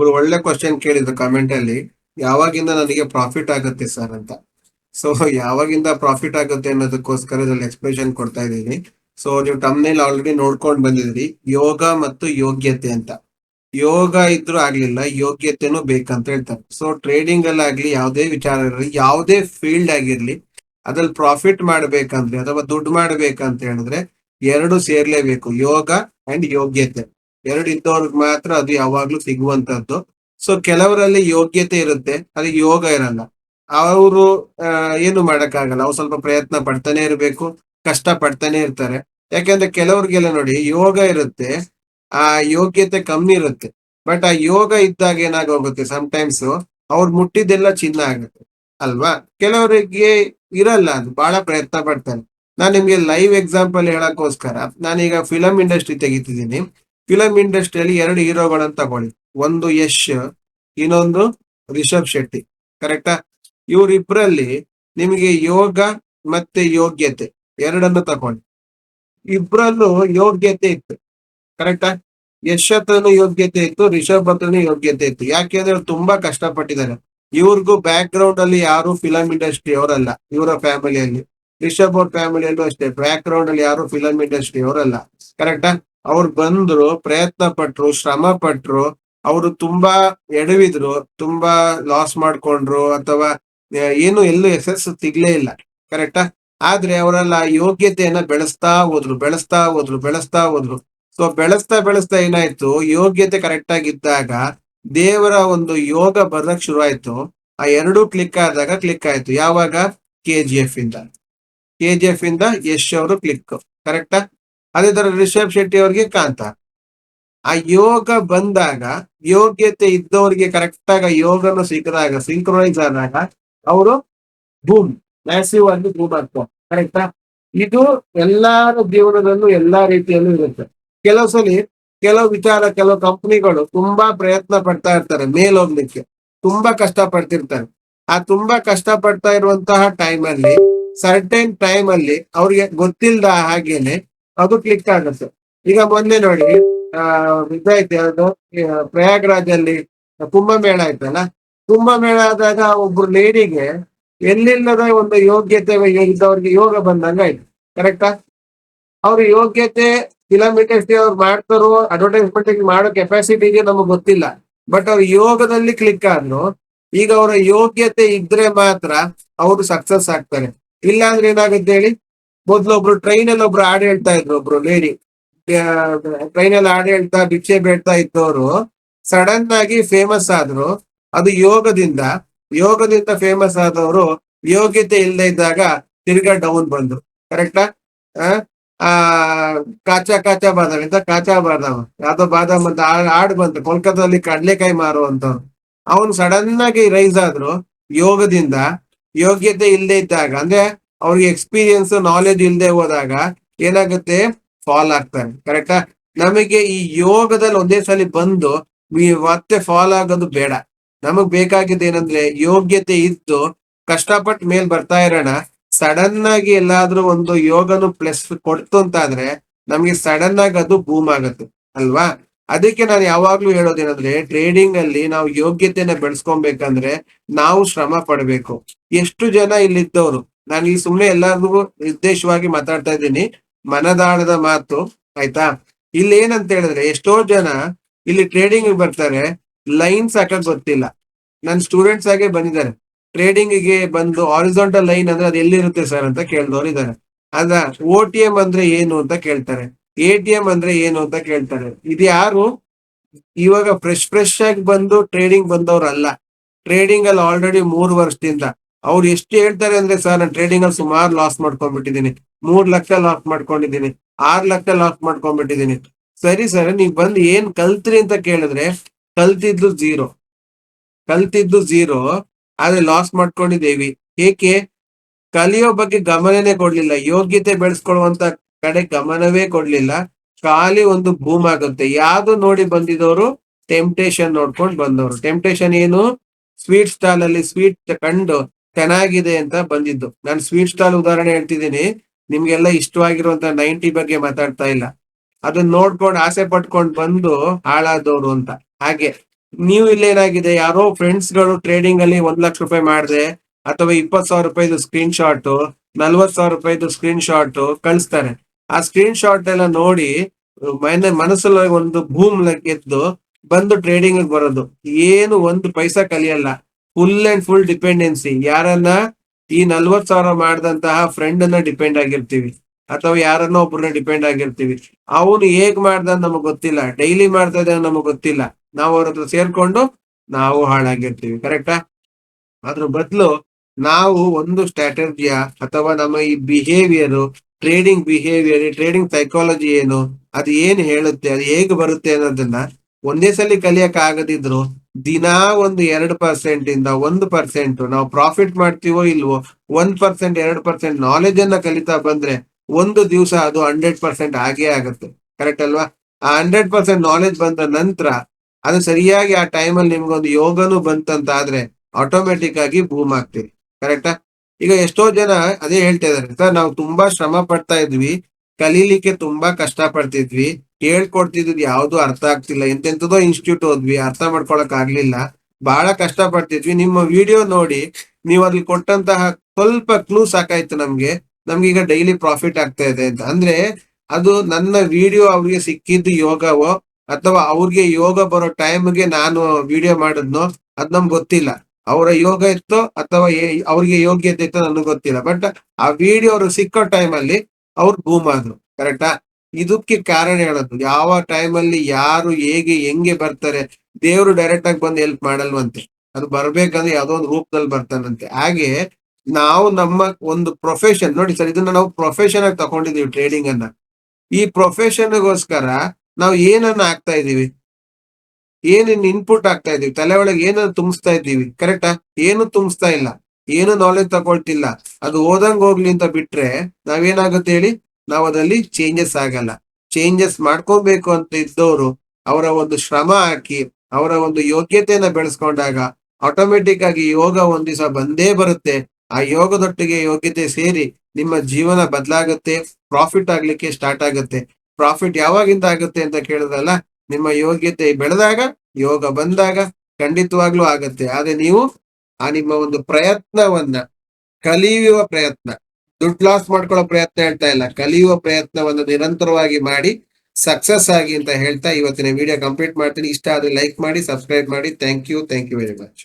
ಒಬ್ರು ಒಳ್ಳೆ ಕ್ವಶನ್ ಕೇಳಿದ್ರು ಕಮೆಂಟ್ ಅಲ್ಲಿ, ಯಾವಾಗಿಂದ ನನಗೆ ಪ್ರಾಫಿಟ್ ಆಗುತ್ತೆ ಸರ್ ಅಂತ. ಸೊ ಯಾವಾಗಿಂದ ಪ್ರಾಫಿಟ್ ಆಗುತ್ತೆ ಅನ್ನೋದಕ್ಕೋಸ್ಕರ ಇದ್ರಲ್ಲಿ ಎಕ್ಸ್ಪ್ಲೇಷನ್ ಕೊಡ್ತಾ ಇದ್ದೀನಿ. ಸೊ ನೀವು ಟಮ್ನೇಲ್ ಆಲ್ರೆಡಿ ನೋಡ್ಕೊಂಡು ಬಂದಿದ್ರಿ ಯೋಗ ಮತ್ತು ಯೋಗ್ಯತೆ ಅಂತ. ಯೋಗ ಇದ್ರೂ ಆಗ್ಲಿಲ್ಲ, ಯೋಗ್ಯತೆನೂ ಬೇಕಂತ ಹೇಳ್ತಾರೆ. ಸೊ ಟ್ರೇಡಿಂಗ್ ಅಲ್ಲಿ ಆಗ್ಲಿ, ಯಾವುದೇ ವಿಚಾರ ಇರಲಿ, ಯಾವುದೇ ಫೀಲ್ಡ್ ಆಗಿರ್ಲಿ, ಅದ್ರಲ್ಲಿ ಪ್ರಾಫಿಟ್ ಮಾಡ್ಬೇಕಂದ್ರೆ ಅಥವಾ ದುಡ್ಡು ಮಾಡ್ಬೇಕಂತ ಹೇಳಿದ್ರೆ ಎರಡು ಸೇರ್ಲೇಬೇಕು, ಯೋಗ ಅಂಡ್ ಯೋಗ್ಯತೆ. ಎರಡು ಇದ್ದವ್ರಿಗೆ ಮಾತ್ರ ಅದು ಯಾವಾಗ್ಲೂ ಸಿಗುವಂತದ್ದು ಸೊ ಕೆಲವರಲ್ಲಿ ಯೋಗ್ಯತೆ ಇರುತ್ತೆ ಅದಕ್ಕೆ ಯೋಗ ಇರಲ್ಲ. ಅವರು ಏನು ಮಾಡಕ್ಕಾಗಲ್ಲ. ಅವ್ರು ಸ್ವಲ್ಪ ಪ್ರಯತ್ನ ಪಡ್ತಾನೆ ಇರಬೇಕು, ಕಷ್ಟ ಪಡ್ತಾನೆ ಇರ್ತಾರೆ. ಯಾಕೆಂದ್ರೆ ಕೆಲವ್ರಿಗೆಲ್ಲ ನೋಡಿ, ಯೋಗ ಇರುತ್ತೆ, ಆ ಯೋಗ್ಯತೆ ಕಮ್ಮಿ ಇರುತ್ತೆ. ಬಟ್ ಆ ಯೋಗ ಇದ್ದಾಗ ಏನಾಗೋಗುತ್ತೆ ಟೈಮ್ಸ್ ಅವ್ರು ಮುಟ್ಟಿದ್ದೆಲ್ಲ ಚಿನ್ನ ಆಗುತ್ತೆ. ಅಲ್ವಾ? ಕೆಲವರಿಗೆ ಇರಲ್ಲ, ಅದು ಬಹಳ ಪ್ರಯತ್ನ ಪಡ್ತಾರೆ. ನಾನು ನಿಮ್ಗೆ ಲೈವ್ ಎಕ್ಸಾಂಪಲ್ ಹೇಳಕ್ಕೋಸ್ಕರ, ನಾನೀಗ ಫಿಲಂ ಇಂಡಸ್ಟ್ರಿ ತೆಗಿತಿದ್ದೀನಿ. ಫಿಲಂ ಇಂಡಸ್ಟ್ರಿಯಲ್ಲಿ ಎರಡು ಹೀರೋಗಳನ್ನು ತಗೊಳ್ಳಿ. ಒಂದು ಯಶ್, ಇನ್ನೊಂದು ರಿಷಬ್ ಶೆಟ್ಟಿ. ಕರೆಕ್ಟಾ ಇವರಿಬ್ಬರಲ್ಲಿ ನಿಮಗೆ ಯೋಗ ಮತ್ತೆ ಯೋಗ್ಯತೆ ಎರಡನ್ನು ತಗೊಳ್ಳಿ. ಇಬ್ರಲ್ಲೂ ಯೋಗ್ಯತೆ ಇತ್ತು. ಕರೆಕ್ಟಾ ಯಶ್ ಹತ್ರನೂ ಯೋಗ್ಯತೆ ಇತ್ತು, ರಿಷಬ್ ಹತ್ರನು ಯೋಗ್ಯತೆ ಇತ್ತು. ಯಾಕೆಂದ್ರೆ ಅವ್ರು ತುಂಬಾ ಕಷ್ಟಪಟ್ಟಿದ್ದಾರೆ. ಇವ್ರಿಗೂ ಬ್ಯಾಕ್ ಗ್ರೌಂಡ್ ಅಲ್ಲಿ ಯಾರು ಫಿಲಂ ಇಂಡಸ್ಟ್ರಿ ಅವರಲ್ಲ, ಇವರ ಫ್ಯಾಮಿಲಿಯಲ್ಲಿ ರಿಷಬ್ ಅವ್ರ ಫ್ಯಾಮಿಲಿಯಲ್ಲೂ ಅಷ್ಟೇ ಬ್ಯಾಕ್ ಗ್ರೌಂಡ್ ಅಲ್ಲಿ ಯಾರು ಫಿಲಂ ಇಂಡಸ್ಟ್ರಿ ಅವರಲ್ಲ. ಕರೆಕ್ಟಾ ಅವ್ರು ಬಂದ್ರು, ಪ್ರಯತ್ನ ಪಟ್ರು, ಶ್ರಮ ಪಟ್ರು, ಅವರು ತುಂಬಾ ಎಡವಿದ್ರು, ತುಂಬಾ ಲಾಸ್ ಮಾಡ್ಕೊಂಡ್ರು ಅಥವಾ ಏನು ಎಲ್ಲೂ ಯಶಸ್ಸು ಸಿಗ್ಲೇ ಇಲ್ಲ ಕರೆಕ್ಟಾ ಆದ್ರೆ ಅವರೆಲ್ಲ ಯೋಗ್ಯತೆಯನ್ನ ಬೆಳೆಸ್ತಾ ಹೋದ್ರು ಬೆಳೆಸ್ತಾ ಹೋದ್ರು ಬೆಳೆಸ್ತಾ ಹೋದ್ರು. ಸೊ ಬೆಳೆಸ್ತಾ ಬೆಳೆಸ್ತಾ ಏನಾಯ್ತು? ಯೋಗ್ಯತೆ ಕರೆಕ್ಟ್ ಆಗಿದ್ದಾಗ, ದೇವರ ಒಂದು ಯೋಗ ಬರಕ್ ಶುರು ಆ ಎರಡು ಕ್ಲಿಕ್ ಆದಾಗ ಕ್ಲಿಕ್ ಆಯ್ತು. ಯಾವಾಗ? ಕೆ ಜಿ ಎಫ್ ಇಂದ. ಕೆ ಜಿ ಎಫ್ ಇಂದ ಯಶ್ ಅವರು ಕ್ಲಿಕ್ ಕರೆಕ್ಟಾ ಅದೇ ತರ ರಿಷಬ್ ಶೆಟ್ಟಿ ಅವ್ರಿಗೆ ಕಾಂತ. ಆ ಯೋಗ ಬಂದಾಗ, ಯೋಗ್ಯತೆ ಇದ್ದವರಿಗೆ ಕರೆಕ್ಟ್ ಆಗ ಯೋಗನ ಸಿಕ್ಕಿದಾಗ ಸಿಂಕ್ರೋನೈಸ್ ಆದಾಗ ಅವರು ಬೂಮ್ ಮ್ಯಾಸಿವ್ ಆಗಿ ಬೂಮ್ ಆಗ್ತಾರೆ. ಕರೆಕ್ಟಾ ಇದು ಎಲ್ಲಾರ ಜೀವನದಲ್ಲೂ ಎಲ್ಲಾ ರೀತಿಯಲ್ಲೂ ಇರುತ್ತೆ. ಕೆಲವು ಸಲಿ ಕೆಲವು ವಿಚಾರ, ಕೆಲವು ಕಂಪನಿಗಳು ತುಂಬಾ ಪ್ರಯತ್ನ ಪಡ್ತಾ ಇರ್ತಾರೆ ಮೇಲ್ ಹೋಗ್ಲಿಕ್ಕೆ ತುಂಬಾ ಕಷ್ಟ ಪಡ್ತಿರ್ತಾರೆ ಆ ತುಂಬಾ ಕಷ್ಟ ಪಡ್ತಾ ಇರುವಂತಹ ಟೈಮ್ ಅಲ್ಲಿ ಸರ್ಟೈನ್ ಟೈಮ್ ಅಲ್ಲಿ ಅವ್ರಿಗೆ ಗೊತ್ತಿಲ್ಲದ ಹಾಗೇನೆ ಅದು ಕ್ಲಿಕ್ ಆಗುತ್ತೆ. ಈಗ ಮೊನ್ನೆ ನೋಡಿ, ಆ ಇದಾಯ್ತು ಯಾವ್ದು ಪ್ರಯಾಗ್ರಾಜ್ ಅಲ್ಲಿ ಕುಂಭಮೇಳ ಆಯ್ತಲ್ಲ ಕುಂಭಮೇಳ ಆದಾಗ ಒಬ್ರು ಲೇಡಿಗೆ ಎಲ್ಲಿಲ್ಲದ ಒಂದು ಯೋಗ್ಯತೆ ಇದ್ದವ್ರಿಗೆ ಯೋಗ ಬಂದಂಗ ಆಯ್ತು. ಕರೆಕ್ಟಾ ಅವ್ರ ಯೋಗ್ಯತೆ ಕಿಲೋಮೀಟರ್ಸ್ ಅವ್ರು ಮಾಡ್ತಾರೋ ಅಡ್ವರ್ಟೈಸ್ಮೆಂಟ್ ಮಾಡೋ ಕೆಪಾಸಿಟಿಗೆ ನಮಗೆ ಗೊತ್ತಿಲ್ಲ. ಬಟ್ ಅವ್ರ ಯೋಗದಲ್ಲಿ ಕ್ಲಿಕ್ ಆದ್ರು, ಈಗ ಅವರ ಯೋಗ್ಯತೆ ಇದ್ರೆ ಮಾತ್ರ ಅವರು ಸಕ್ಸಸ್ ಆಗ್ತಾರೆ. ಇಲ್ಲ ಅಂದ್ರೆ ಏನಾಗುತ್ತೆ ಹೇಳಿ? ಮೊದ್ಲು ಒಬ್ರು ಟ್ರೈನ್ ಅಲ್ಲಿ ಒಬ್ರು ಹಾಡು ಹೇಳ್ತಾ ಇದ್ರು, ಒಬ್ರು ಲೇಡಿ ಟ್ರೈನ್ ಅಲ್ಲಿ ಹಾಡು ಹೇಳ್ತಾ, ಭಿಕ್ಷೆ ಬೇಡ್ತಾ ಇದ್ದವರು ಸಡನ್ ಆಗಿ ಫೇಮಸ್ ಆದ್ರು. ಅದು ಯೋಗದಿಂದ ಯೋಗದಿಂದ ಫೇಮಸ್ ಆದವರು ಯೋಗ್ಯತೆ ಇಲ್ಲದೆ ಇದ್ದಾಗ ತಿರ್ಗಾ ಡೌನ್ ಬಂದ್ರು. ಕರೆಕ್ಟಾ ಆ? ಕಾಚಾ ಕಾಚಾ ಬಾದಾಮ್ ಇಂತ ಕಾಚಾ ಬಾದಾಮ್? ಯಾವ್ದೋ ಬಾದಾಮ್ ಅಂತ ಹಾಡ್ ಬಂತು. ಕೋಲ್ಕತ್ತಾದಲ್ಲಿ ಕಡ್ಲೆಕಾಯಿ ಮಾರುವಂತವ್ರು ಅವನು ಸಡನ್ ಆಗಿ ರೈಸ್ ಆದ್ರು ಯೋಗದಿಂದ, ಯೋಗ್ಯತೆ ಇಲ್ಲದೆ ಇದ್ದಾಗ. ಅಂದ್ರೆ ಅವ್ರಿಗೆ ಎಕ್ಸ್ಪೀರಿಯನ್ಸ್ ನಾಲೆಜ್ ಇಲ್ಲದೆ ಹೋದಾಗ ಏನಾಗುತ್ತೆ? ಫಾಲ್ ಆಗ್ತಾರೆ. ಕರೆಕ್ಟಾ ನಮಗೆ ಈ ಯೋಗದಲ್ಲಿ ಒಂದೇ ಸಲ ಬಂದು ಮತ್ತೆ ಫಾಲ್ ಆಗೋದು ಬೇಡ. ನಮಗ್ ಬೇಕಾಗಿದ್ದು ಏನಂದ್ರೆ ಯೋಗ್ಯತೆ ಇದ್ದು ಕಷ್ಟಪಟ್ಟು ಮೇಲ್ ಬರ್ತಾ ಇರೋಣ. ಸಡನ್ ಆಗಿ ಎಲ್ಲಾದ್ರೂ ಒಂದು ಯೋಗನು ಪ್ಲಸ್ ಕೊಡ್ತು ಅಂತಾದ್ರೆ ನಮ್ಗೆ ಸಡನ್ ಆಗಿ ಅದು ಬೂಮ್ ಆಗುತ್ತೆ. ಅಲ್ವಾ? ಅದಕ್ಕೆ ನಾನು ಯಾವಾಗ್ಲೂ ಹೇಳೋದೇನಂದ್ರೆ ಟ್ರೇಡಿಂಗ್ ಅಲ್ಲಿ ನಾವು ಯೋಗ್ಯತೆನ ಬೆಳೆಸ್ಕೊಬೇಕಂದ್ರೆ ನಾವು ಶ್ರಮ ಪಡ್ಬೇಕು. ಎಷ್ಟು ಜನ ಇಲ್ಲಿದ್ದವ್ರು? ನಾನು ಈ ಸುಮ್ನೆ ಎಲ್ಲರಿಗೂ ನಿರ್ದೇಶವಾಗಿ ಮಾತಾಡ್ತಾ ಇದ್ದೀನಿ. ಮನದಾಳದ ಮಾತು, ಆಯ್ತಾ? ಇಲ್ಲಿ ಏನಂತ ಹೇಳಿದ್ರೆ, ಎಷ್ಟೋ ಜನ ಇಲ್ಲಿ ಟ್ರೇಡಿಂಗ್ ಬರ್ತಾರೆ ಲೈನ್ಸ್ ಹಾಕಕ್ ಗೊತ್ತಿಲ್ಲ. ನನ್ನ ಸ್ಟೂಡೆಂಟ್ಸ್ ಆಗಿ ಬಂದಿದ್ದಾರೆ. ಟ್ರೇಡಿಂಗ್ಗೆ ಬಂದು ಹಾರಿಜಾಂಟಲ್ ಲೈನ್ ಅಂದ್ರೆ ಅದು ಎಲ್ಲಿರುತ್ತೆ ಸರ್ ಅಂತ ಕೇಳಿದವರು ಇದ್ದಾರೆ. ಅದ ಓ ಟಿ ಎಂ ಅಂದ್ರೆ ಏನು ಅಂತ ಕೇಳ್ತಾರೆ. ಎ ಟಿ ಎಂ ಅಂದ್ರೆ ಏನು ಅಂತ ಕೇಳ್ತಾರೆ. ಇದು ಯಾರು? ಇವಾಗ ಫ್ರೆಶ್ ಫ್ರೆಶ್ ಆಗಿ ಬಂದು ಟ್ರೇಡಿಂಗ್ ಬಂದವ್ರಲ್ಲ. ಟ್ರೇಡಿಂಗ್ ಅಲ್ಲಿ ಆಲ್ರೆಡಿ ಮೂರು ವರ್ಷದಿಂದ. ಅವ್ರು ಎಷ್ಟು ಹೇಳ್ತಾರೆ ಅಂದ್ರೆ ಸರ್, ನಾನು ಟ್ರೇಡಿಂಗ್ ಅಲ್ಲಿ ಸುಮಾರು ಲಾಸ್ ಮಾಡ್ಕೊಂಡ್ಬಿಟ್ಟಿದ್ದೀನಿ ಮೂರ್ ಲಕ್ಷ ಲಾಸ್ ಮಾಡ್ಕೊಂಡಿದ್ದೀನಿ ಆರ್ ಲಕ್ಷ ಲಾಸ್ ಮಾಡ್ಕೊಂಡ್ಬಿಟ್ಟಿದ್ದೀನಿ ಸರಿ ಸರ್ ನೀವು ಬಂದು ಏನ್ ಕಲ್ತ್ರಿ ಅಂತ ಕೇಳಿದ್ರೆ, ಕಲ್ತಿದ್ದು ಝೀರೋ ಕಲ್ತಿದ್ದು ಝೀರೋ ಆದ್ರೆ ಲಾಸ್ ಮಾಡ್ಕೊಂಡಿದ್ದೇವಿ ಏಕೆ? ಕಲಿಯೋ ಬಗ್ಗೆ ಗಮನನೇ ಕೊಡ್ಲಿಲ್ಲ. ಯೋಗ್ಯತೆ ಬೆಳೆಸ್ಕೊಳ್ಳುವಂತ ಕಡೆ ಗಮನವೇ ಕೊಡ್ಲಿಲ್ಲ. ಖಾಲಿ ಒಂದು ಬೂಮ್ ಆಗುತ್ತೆ. ಯಾವ್ದು ನೋಡಿ ಬಂದಿದವರು ಟೆಂಪ್ಟೇಷನ್ ನೋಡ್ಕೊಂಡು ಬಂದವರು. ಟೆಂಪ್ಟೇಷನ್ ಏನು? ಸ್ವೀಟ್ ಸ್ಟಾಲ್ ಅಲ್ಲಿ ಸ್ವೀಟ್ ಕಂಡು ಚೆನ್ನಾಗಿದೆ ಅಂತ ಬಂದಿದ್ದು. ನಾನು ಸ್ವೀಟ್ ಸ್ಟಾಲ್ ಉದಾಹರಣೆ ಹೇಳ್ತಿದ್ದೀನಿ. ನಿಮ್ಗೆಲ್ಲ ಇಷ್ಟವಾಗಿರುವಂತ ನೈಂಟಿ ಬಗ್ಗೆ ಮಾತಾಡ್ತಾ ಇಲ್ಲ. ಅದನ್ನ ನೋಡ್ಕೊಂಡು ಆಸೆ ಪಟ್ಕೊಂಡು ಬಂದು ಹಾಳಾದವ್ರು ಅಂತ. ಹಾಗೆ, ನೀವು ಇಲ್ಲೇನಾಗಿದೆ ಯಾರೋ ಫ್ರೆಂಡ್ಸ್ಗಳು ಟ್ರೇಡಿಂಗ್ ಅಲ್ಲಿ ಒಂದ್ ಲಕ್ಷ ರೂಪಾಯಿ ಮಾಡಿದೆ, ಅಥವಾ ಇಪ್ಪತ್ ಸಾವಿರ ರೂಪಾಯಿದು ಸ್ಕ್ರೀನ್ ಶಾಟ್ ನಲ್ವತ್ ಸಾವಿರ ರೂಪಾಯಿದು ಸ್ಕ್ರೀನ್ ಶಾಟ್ ಕಳಿಸ್ತಾರೆ. ಆ ಸ್ಕ್ರೀನ್ ಶಾಟ್ ಎಲ್ಲ ನೋಡಿ, ಮನ, ಮನಸ್ಸಲ್ಲಿ ಒಂದು ಭೂಮ್ ಎದ್ದು ಬಂದು ಟ್ರೇಡಿಂಗ್ ಬರೋದು. ಏನು ಒಂದು ಪೈಸಾ ಕಲಿಯಲ್ಲ. ಫುಲ್ ಅಂಡ್ ಫುಲ್ ಡಿಪೆಂಡೆನ್ಸಿ ಯಾರನ್ನ ಈ ನಲ್ವತ್ ಸಾವಿರ ಮಾಡಿದಂತಹ ಫ್ರೆಂಡ್ ಅನ್ನ ಡಿಪೆಂಡ್ ಆಗಿರ್ತೀವಿ. ಅಥವಾ ಯಾರನ್ನ ಒಬ್ಬರನ್ನ ಡಿಪೆಂಡ್ ಆಗಿರ್ತೀವಿ. ಅವನು ಹೇಗ್ ಮಾಡ್ದ ನಮಗ್ ಗೊತ್ತಿಲ್ಲ. ಡೈಲಿ ಮಾಡ್ತಾ ಇದ್ದಾನೆ ನಮಗ್ ಗೊತ್ತಿಲ್ಲ. ನಾವು ಅವ್ರ ಹತ್ರ ಸೇರ್ಕೊಂಡು ನಾವು ಹಾಳಾಗಿರ್ತೀವಿ. ಕರೆಕ್ಟಾ ಅದ್ರ ಬದಲು ನಾವು ಒಂದು ಸ್ಟ್ರಾಟಜಿಯ ಅಥವಾ ನಮ್ಮ ಈ behaviour trading behaviour trading psychology ಏನು, ಅದು ಏನ್ ಹೇಳುತ್ತೆ, ಅದು ಹೇಗ್ ಬರುತ್ತೆ ಅನ್ನೋದನ್ನ ಒಂದೇ ಸಲ ಕಲಿಯಕ್ ಆಗದಿದ್ರು ದಿನಾ ಒಂದು ಎರಡು ಪರ್ಸೆಂಟ್ ಇಂದ ಒಂದು ಪರ್ಸೆಂಟ್ ನಾವು ಪ್ರಾಫಿಟ್ ಮಾಡ್ತೀವೋ ಇಲ್ವೋ, ಒಂದ್ ಪರ್ಸೆಂಟ್ ಎರಡು ಪರ್ಸೆಂಟ್ ನಾಲೆಜ್ ಅನ್ನ ಕಲಿತಾ ಬಂದ್ರೆ ಒಂದು ದಿವಸ ಅದು ಹಂಡ್ರೆಡ್ ಪರ್ಸೆಂಟ್ ಆಗೇ ಆಗುತ್ತೆ. ಕರೆಕ್ಟ್ ಅಲ್ವಾ? ಆ ಹಂಡ್ರೆಡ್ ಪರ್ಸೆಂಟ್ ನಾಲೆಜ್ ಬಂದ ನಂತರ ಅದು ಸರಿಯಾಗಿ ಆ ಟೈಮಲ್ಲಿ ನಿಮ್ಗೊಂದು ಯೋಗನು ಬಂತಂತ ಆದ್ರೆ ಆಟೋಮೆಟಿಕ್ ಆಗಿ ಬೂಮ್ ಆಗ್ತೀರಿ. ಕರೆಕ್ಟಾ ಈಗ ಎಷ್ಟೋ ಜನ ಅದೇ ಹೇಳ್ತಾ ಇದಾರೆ ಸರ್, ನಾವು ತುಂಬಾ ಶ್ರಮ ಪಡ್ತಾ ಇದ್ವಿ, ಕಲೀಲಿಕ್ಕೆ ತುಂಬಾ ಕಷ್ಟ ಪಡ್ತಿದ್ವಿ ಹೇಳ್ಕೊಡ್ತಿದ್ವಿ ಯಾವ್ದು ಅರ್ಥ ಆಗ್ತಿಲ್ಲ. ಎಂತೆಂತದೋ ಇನ್ಸ್ಟಿಟ್ಯೂಟ್ ಹೋದ್ವಿ, ಅರ್ಥ ಮಾಡ್ಕೊಳಕ್ ಆಗ್ಲಿಲ್ಲ. ಬಹಳ ಕಷ್ಟ ಪಡ್ತಿದ್ವಿ ನಿಮ್ಮ ವಿಡಿಯೋ ನೋಡಿ, ನೀವು ಅದ್ರಲ್ಲಿ ಕೊಟ್ಟಂತಹ ಸ್ವಲ್ಪ ಕ್ಲೂ ಸಾಕಾಯ್ತು ನಮ್ಗೆ. ನಮ್ಗೆ ಈಗ ಡೈಲಿ ಪ್ರಾಫಿಟ್ ಆಗ್ತಾ ಇದೆ ಅಂತ. ಅಂದ್ರೆ, ಅದು ನನ್ನ ವಿಡಿಯೋ ಅವ್ರಿಗೆ ಸಿಕ್ಕಿದ್ದು ಯೋಗವೋ, ಅಥವಾ ಅವ್ರಿಗೆ ಯೋಗ ಬರೋ ಟೈಮ್ಗೆ ನಾನು ವಿಡಿಯೋ ಮಾಡಿದ್ನೋ, ಅದ್ ನಮ್ಗೆ ಗೊತ್ತಿಲ್ಲ. ಅವರ ಯೋಗ ಇತ್ತೋ, ಅಥವಾ ಅವ್ರಿಗೆ ಯೋಗ್ಯತೆ ಇತ್ತೋ, ನನಗೆ ಗೊತ್ತಿಲ್ಲ. ಬಟ್ ಆ ವಿಡಿಯೋ ಅವ್ರಿಗೆ ಸಿಕ್ಕೋ ಟೈಮಲ್ಲಿ ಅವ್ರು ಬೂಮ್ ಆದ್ರು. ಕರೆಕ್ಟಾ ಇದಕ್ಕೆ ಕಾರಣ ಹೇಳೋದು, ಯಾವ ಟೈಮಲ್ಲಿ ಯಾರು ಹೇಗೆ, ಹೆಂಗೆ ಬರ್ತಾರೆ, ದೇವರು ಡೈರೆಕ್ಟ್ ಆಗಿ ಬಂದು ಹೆಲ್ಪ್ ಮಾಡಲ್ವಂತೆ. ಅದು ಬರ್ಬೇಕಂದ್ರೆ ಯಾವ್ದೋ ಒಂದು ರೂಪದಲ್ಲಿ ಬರ್ತಾನಂತೆ. ಹಾಗೆ ನಾವು ನಮ್ಮ ಒಂದು ಪ್ರೊಫೆಷನ್ ನೋಡಿ ಸರ್, ಇದನ್ನ ನಾವು ಪ್ರೊಫೆಷನ್ ಆಗಿ ತಗೊಂಡಿದೀವಿ ಟ್ರೇಡಿಂಗ್ ಅನ್ನ. ಈ ಪ್ರೊಫೆಷನ್ಗೋಸ್ಕರ ನಾವು ಏನನ್ನ ಆಗ್ತಾ ಇದೀವಿ ಏನೇನು ಇನ್ಪುಟ್ ಆಗ್ತಾ ಇದೀವಿ ತಲೆ ಒಳಗೆ ಏನನ್ನ ತುಂಬಿಸ್ತಾ ಇದ್ದೀವಿ? ಕರೆಕ್ಟಾ ಏನು ತುಂಬಿಸ್ತಾ ಇಲ್ಲ? ಏನು ನಾಲೆಜ್ ತಗೊಳ್ತಿಲ್ಲ? ಅದು ಓದಂಗ್ ಹೋಗ್ಲಿ ಅಂತ ಬಿಟ್ರೆ ನಾವೇನಾಗುತ್ತೆ ಹೇಳಿ? ನಾವು ಅದರಲ್ಲಿ ಚೇಂಜಸ್ ಆಗಲ್ಲ. ಚೇಂಜಸ್ ಮಾಡ್ಕೋಬೇಕು ಅಂತ ಇದ್ದವರು ಅವರ ಒಂದು ಶ್ರಮ ಹಾಕಿ, ಅವರ ಒಂದು ಯೋಗ್ಯತೆಯನ್ನ ಬೆಳೆಸ್ಕೊಂಡಾಗ ಆಟೋಮೆಟಿಕ್ ಆಗಿ ಯೋಗ ಒಂದ್ ದಿವಸ ಬಂದೇ ಬರುತ್ತೆ. ಆ ಯೋಗದೊಟ್ಟಿಗೆ ಯೋಗ್ಯತೆ ಸೇರಿ ನಿಮ್ಮ ಜೀವನ ಬದಲಾಗುತ್ತೆ ಪ್ರಾಫಿಟ್ ಆಗ್ಲಿಕ್ಕೆ ಸ್ಟಾರ್ಟ್ ಆಗುತ್ತೆ. ಪ್ರಾಫಿಟ್ ಯಾವಾಗಿಂದ ಆಗುತ್ತೆ ಅಂತ ಕೇಳಿದ್ರಲ್ಲ, ನಿಮ್ಮ ಯೋಗ್ಯತೆ ಬೆಳೆದಾಗ, ಯೋಗ ಬಂದಾಗ ಖಂಡಿತವಾಗ್ಲೂ ಆಗುತ್ತೆ. ಆದ್ರೆ ನೀವು ಆ ನಿಮ್ಮ ಒಂದು ಪ್ರಯತ್ನವನ್ನ ಕಲಿಯುವ ಪ್ರಯತ್ನ. ದುಡ್ಡು ಲಾಸ್ ಮಾಡ್ಕೊಳ್ಳೋ ಪ್ರಯತ್ನ ಹೇಳ್ತಾ ಇಲ್ಲ. ಕಲಿಯುವ ಪ್ರಯತ್ನವನ್ನು ನಿರಂತರವಾಗಿ ಮಾಡಿ ಸಕ್ಸಸ್ ಆಗಿ ಅಂತ ಹೇಳ್ತಾ ಇವತ್ತಿನ ವಿಡಿಯೋ ಕಂಪ್ಲೀಟ್ ಮಾಡ್ತೀನಿ. ಇಷ್ಟ ಆದ್ರೆ ಲೈಕ್ ಮಾಡಿ ಸಬ್ಸ್ಕ್ರೈಬ್ ಮಾಡಿ. Thank you thank you very much